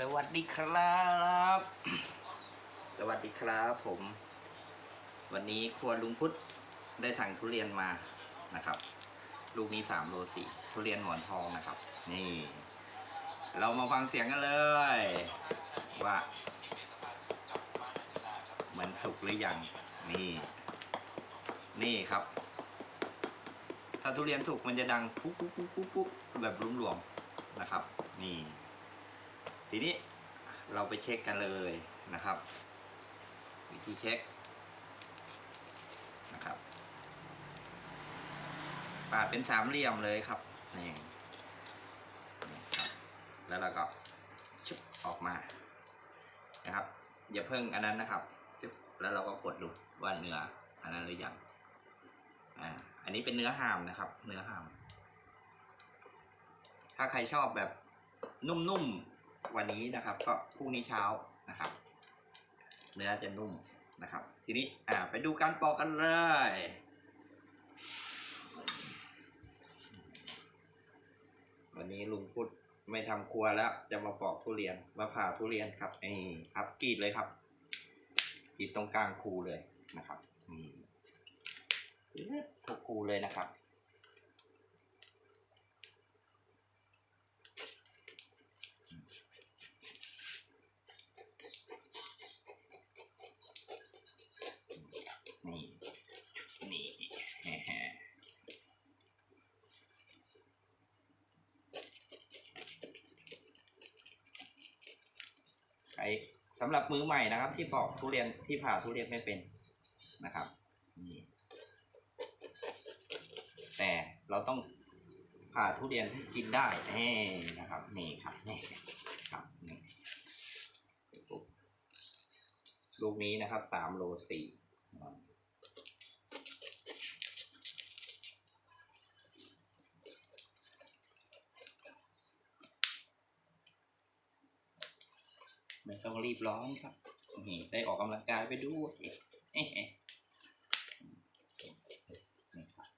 สวัสดีครับ สวัสดีครับผม วันนี้ครัวลุงพุทธได้สั่งทุเรียนมานะครับ ลูกนี้สามโลสี่ทุเรียนหมอนทองนะครับ นี่ เรามาฟังเสียงกันเลย ว่า มันสุกหรือยัง นี่ นี่ครับ ถ้าทุเรียนสุกมันจะดังปุ๊บปุ๊บปุ๊บปุ๊บปุ๊บแบบรวมนะครับ นี่ ทีนี้เราไปเช็คกันเลยนะครับ วิธีเช็คนะครับปาดเป็นสามเหลี่ยมเลยครับนี่แล้วเราก็ชุบออกมานะครับ อย่าเพิ่งอันนั้นนะครับชุบแล้วเราก็กดดูว่าเนื้ออันนั้นหรือยังอ่าอันนี้เป็นเนื้อหามนะครับ เนื้อหาม ถ้าใครชอบแบบนุ่มๆ วันนี้นะครับก็พรุ่งนี้เช้านะครับ เนื้อจะนุ่มนะครับ ทีนี้อ่าไปดูการปอกกันเลยวันนี้ลุงพุทธไม่ทำครัวแล้ว จะมาปอกทุเรียนมาผ่าทุเรียนครับนี่ครับกรีดเลยครับกรีดตรงกลางคูเลยนะครับนี่ทุกคูเลยนะครับ นี่ นี่ แฮะใคร สำหรับมือใหม่นะครับ ที่ปอกทุเรียนที่ผ่าทุเรียนไม่เป็นนะครับนี่แต่เราต้องผ่าทุเรียนให้กินได้แน่นะครับนี่ครับนี่ครับนี่ปุ๊บลูกนี้นะครับสามโลสี่ ไม่ต้องรีบร้อนครับ นี่ได้ออกกำลังกายไปด้วยนี่ครับ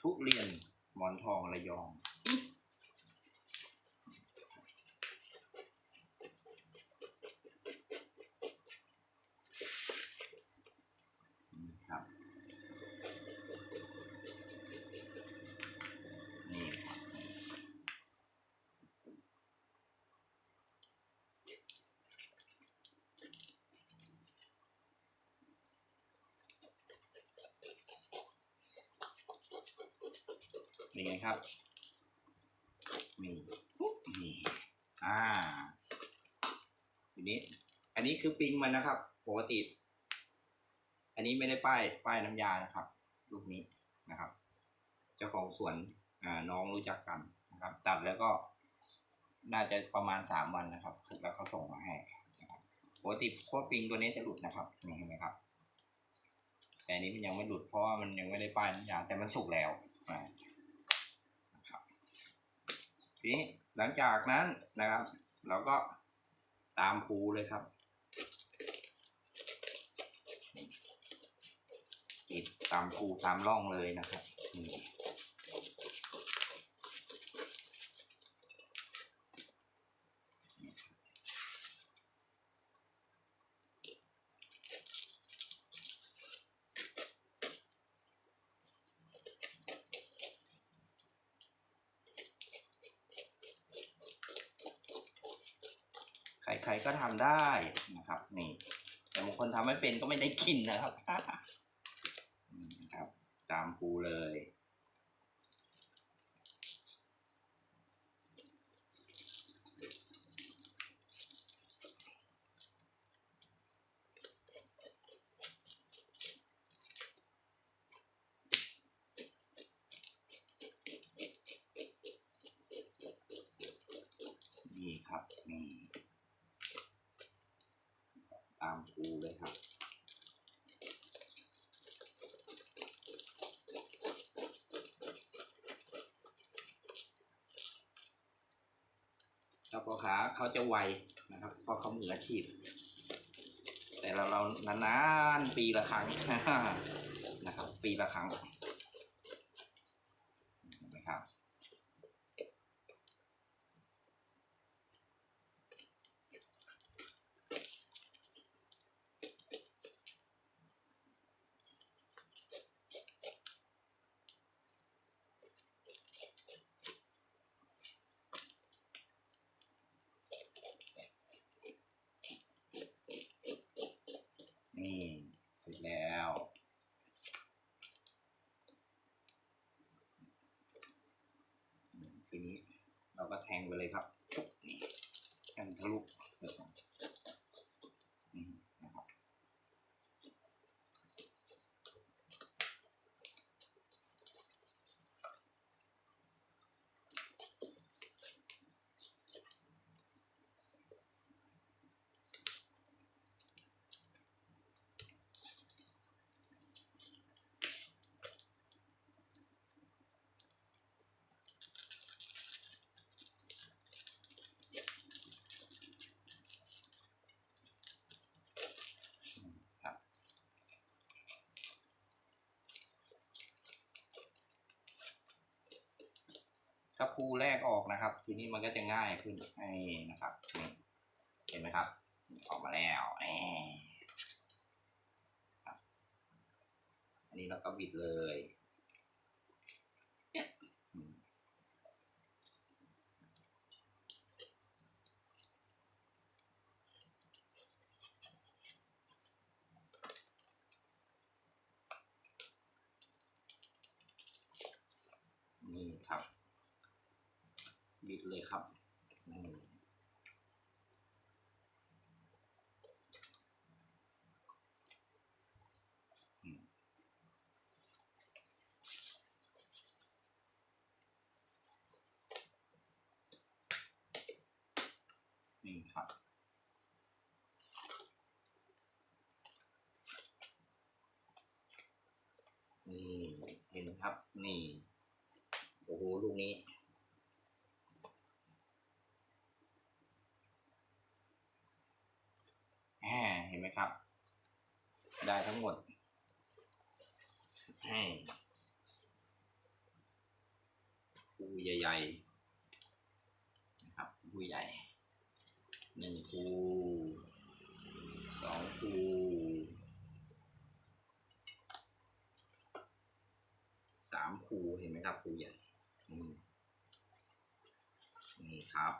ทุเรียนหมอนทองระยอง นี่ครับ นี่ครับนี่ เป็นไงครับ นี่ปุ๊บนี่ อ่าทีนี้ อันนี้คือปิงมันนะครับ ปกติ อันนี้ไม่ได้ป้าย ป้ายน้ำยานะครับ ลูกนี้นะครับ เจ้าของสวนอ่าน้องรู้จักกันนะครับ ตัดแล้วก็ น่าจะประมาณสามวันนะครับถูกแล้วเขาส่งมาให้นะครับปกติโคตรปิงตัวนี้จะหลุดนะครับนี่เห็นไหมครับ แต่อันนี้มันยังไม่หลุดเพราะว่ามันยังไม่ได้ป้ายน้ำยาแต่มันสุกแล้วอ่า ทีนี้หลังจากนั้นนะครับ เราก็ตามครูเลยครับติดตามครูตามร่องเลยนะครับนี่ รก็ทำได้นะครับนี่แต่บางคนทำไม่เป็นก็ไม่ได้กินนะครับครับ ตามปูเลยนี่ครับนี่ามปูเลยครับแล้วพอขาเขาจะไวนะครับเพราะเขามืออาชีพ แต่เราเรานานๆปีละครั้งนะครับ ปีละครั้งเห็นไหม เลยครับปุ๊บนี่ให้มันทะลุเปิดมาอืมนะครับ ครับ ถ้าภูแรกออกนะครับ ทีนี้มันก็จะง่ายขึ้นให้นะครับ เห็นไหมครับ ออกมาแล้วอันนี้เราก็บิดเลยอืมนี่ครับ บิดเลย ครับอืมอืมนี่ครับ นี่ เห็นไหมครับ นี่ โอ้โห ลูกนี้ แหมเห็นไหมครับ ได้ทั้งหมดแหมภูให ญ่นะครับภูใหญ่หนึ่งภูสองภูสามภูเห็นไหมครับภูใหญ่นี่ครับ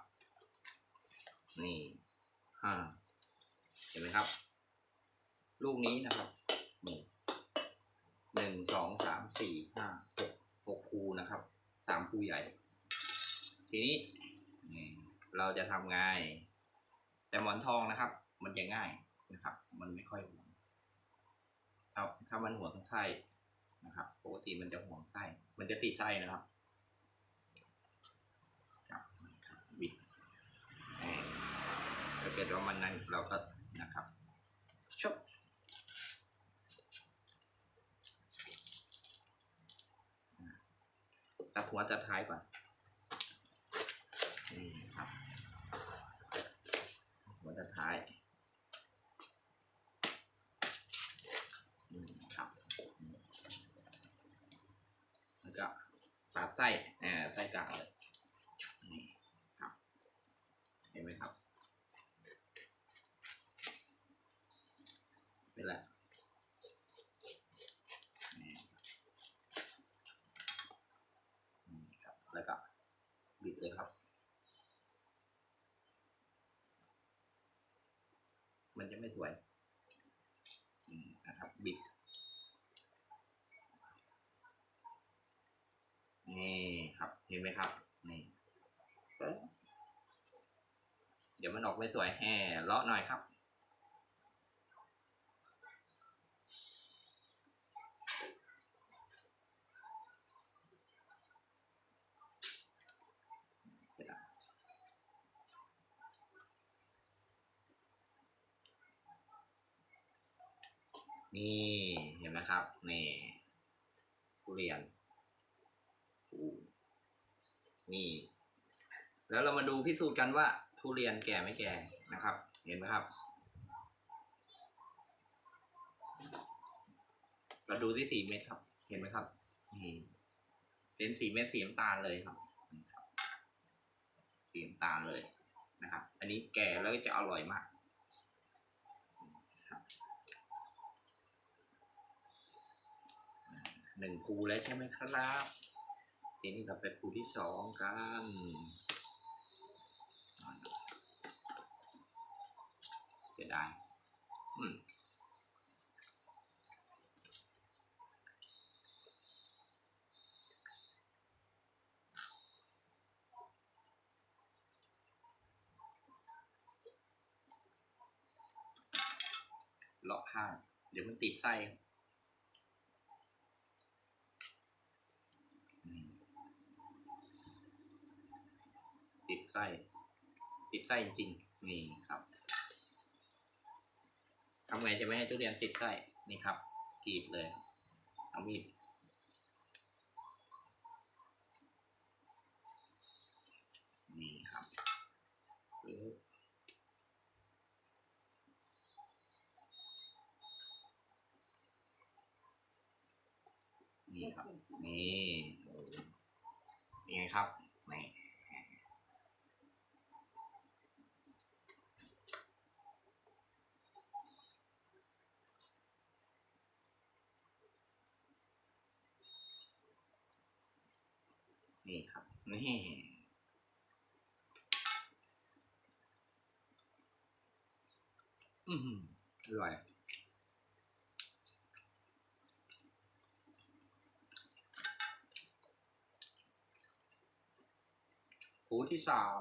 นี่ห้าเห็นไหมครับ ลูกนี้นะครับนี่หนึ่งสองสามสี่ห้าหกหกคูนะครับสามคูใหญ่ ทีนี้เราจะทำไง แต่หมอนทองนะครับ มันจะง่ายนะครับ มันไม่ค่อยห่วงถ้าถ้ามันห่วงไส้นะครับ ปกติมันจะห่วงไส้ มันจะติดไส้นะครับครับบิดถ้าเกิดว่ามันนั้นเราก็นะครับชบตัดหัวตัดท้ายก่อน นี่ครับหัวตัดท้ายนี่ครับแล้วก็ตัดไส้อ่าไส้กลางเลยนี่ครับ เห็นไหมครับ เป็นไรนี่นี่ครับ แล้วก็บิดเลยครับ มันจะไม่สวยอืมนะครับ บิด นี่ ครับเห็นไหมครับนี่เดี๋ยวมันออกไม่สวยแห่เลาะหน่อยครับนี่เห็นไหมครับ นี่ทุเรียน นี่ แล้วเรามาดูพิสูจน์กันว่า ทุเรียนแก่ไม่แก่นะครับ เห็นไหมครับ เราดูที่สีเม็ดครับ เห็นไหมครับนี่เป็นสีเม็ดสีน้ำตาลเลยครับสีน้ำตาลเลยนะครับ อันนี้แก่แล้วก็จะอร่อยมากหนึ่งภูแล้วใช่ไหมครับ ทีนี้เราไปปูที่สองกันเสียดายอืมล็อกข้าง เดี๋ยวมันติดไส้ ส้ติดไส้จริงๆนี่ครับทำไงจะไม่ให้ทุเรียนติดไส้นี่ครับกรีดเลยเอามีดนี่ครับนี่ครับนี่ยังไงครับ นี่ครับ นี่อืมอร่อยหูที่สาม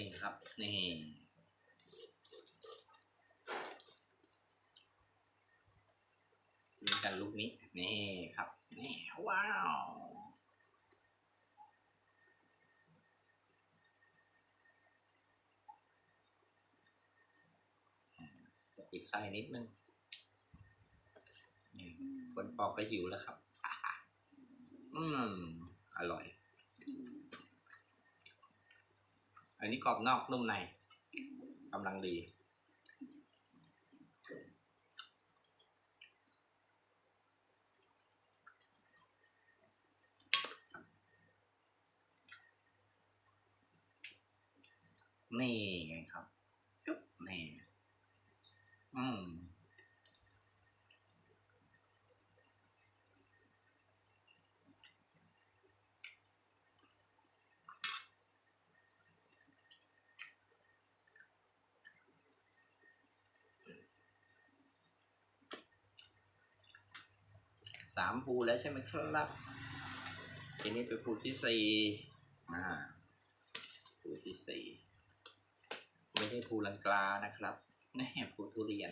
นี่ครับ นี่นี่กันลูกนี้ นี่ครับ นี่ว้าวจะติดไส้นิดนึงคนปอกก็หิวแล้วครับ อืม อร่อย อันนี้กรอบนอกนุ่มในกำลังดี นี่ไงครับ จุ๊บนี่อืม สามภูแล้วใช่ไหมครับ ทีนี้ไปภูที่สี่นะภูที่สี่ไม่ใช่ภูลังกลานะครับแน่ภูทุเรียน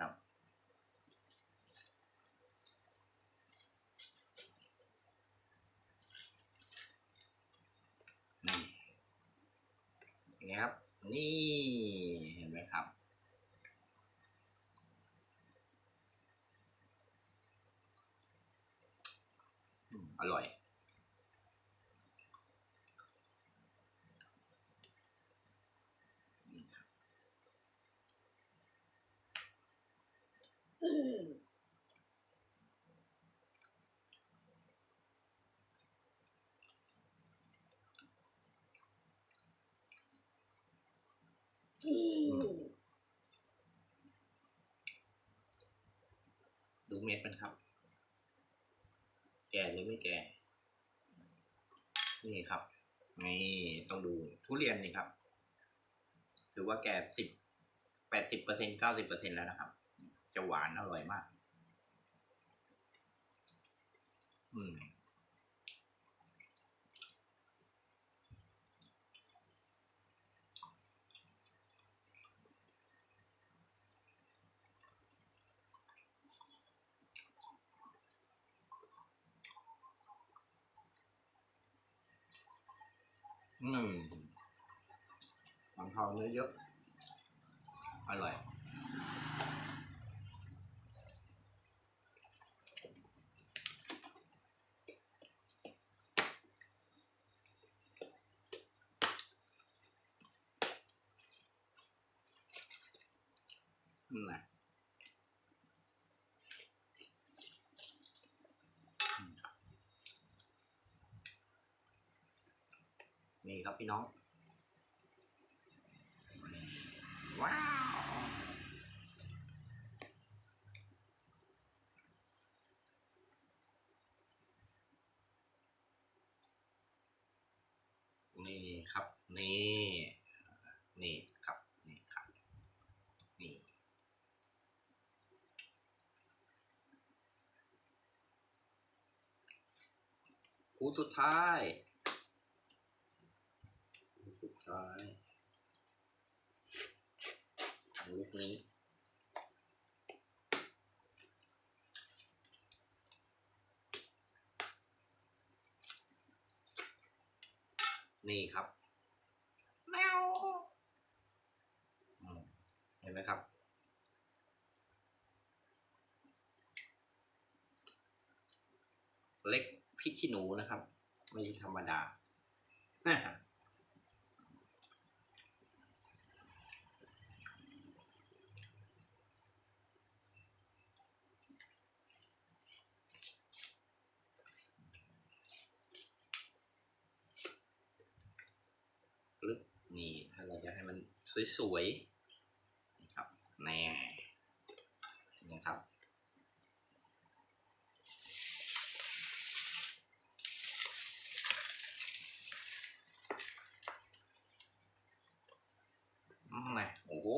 ครับ นี่อย่างเงี้ยครับ นี่เห็นไหมครับ อร่อยนี่ค ดูเม็ดมันครับ แก่หรือไม่แก่ นี่ครับ นี่ต้องดูทุเรียนนี่ครับ ถือว่าแก่สิบแปดสิบเปอร์เซ็นเก้าสิบเปอร์เซ็นแล้วนะครับ จะหวานอร่อยมาก อืม อืมมันทองเนื้อเยอะอร่อย嗯。 นี่ครับพี่น้อง ว้าวนี่ครับ นี่ นี่ครับ นี่ครับ นี่คู่สุดท้าย คู่สุดท้ายลูกนี้นี่ครับแมวอืมเห็นไหมครับ เล็กพริกขี้หนูนะครับ ไม่ใช่ธรรมดา ปึ๊บนี่ถ้าเราจะให้มัน สวยๆนี่ครับแน่นี่ครับอืมนะโอ้โห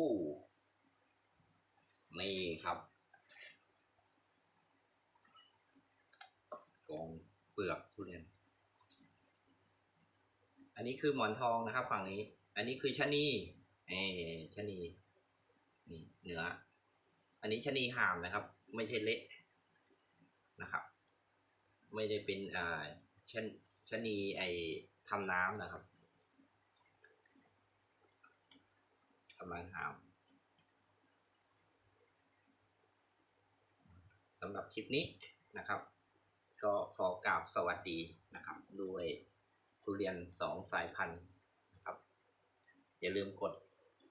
นี่ครับกองเปลือกทุเรียน อันนี้คือหมอนทองนะครับ ฝั่งนี้ อันนี้คือชะนี เออชนีนี่เนื้อ อันนี้ชนีหามนะครับ ไม่ใช่เละนะครับ ไม่ได้เป็นอ่าชะชนีไอทำน้ำนะครับกำลังหามสำหรับคลิปนี้นะครับ ก็ขอกราบสวัสดีนะครับ ด้วยทุเรียนสองสายพันธุ์นะครับ อย่าลืมกด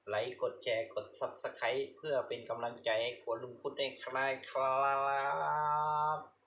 ไลค์กดแชร์กด subscribe เพื่อเป็นกำลังใจให้คนลุงพุทธได้ครับ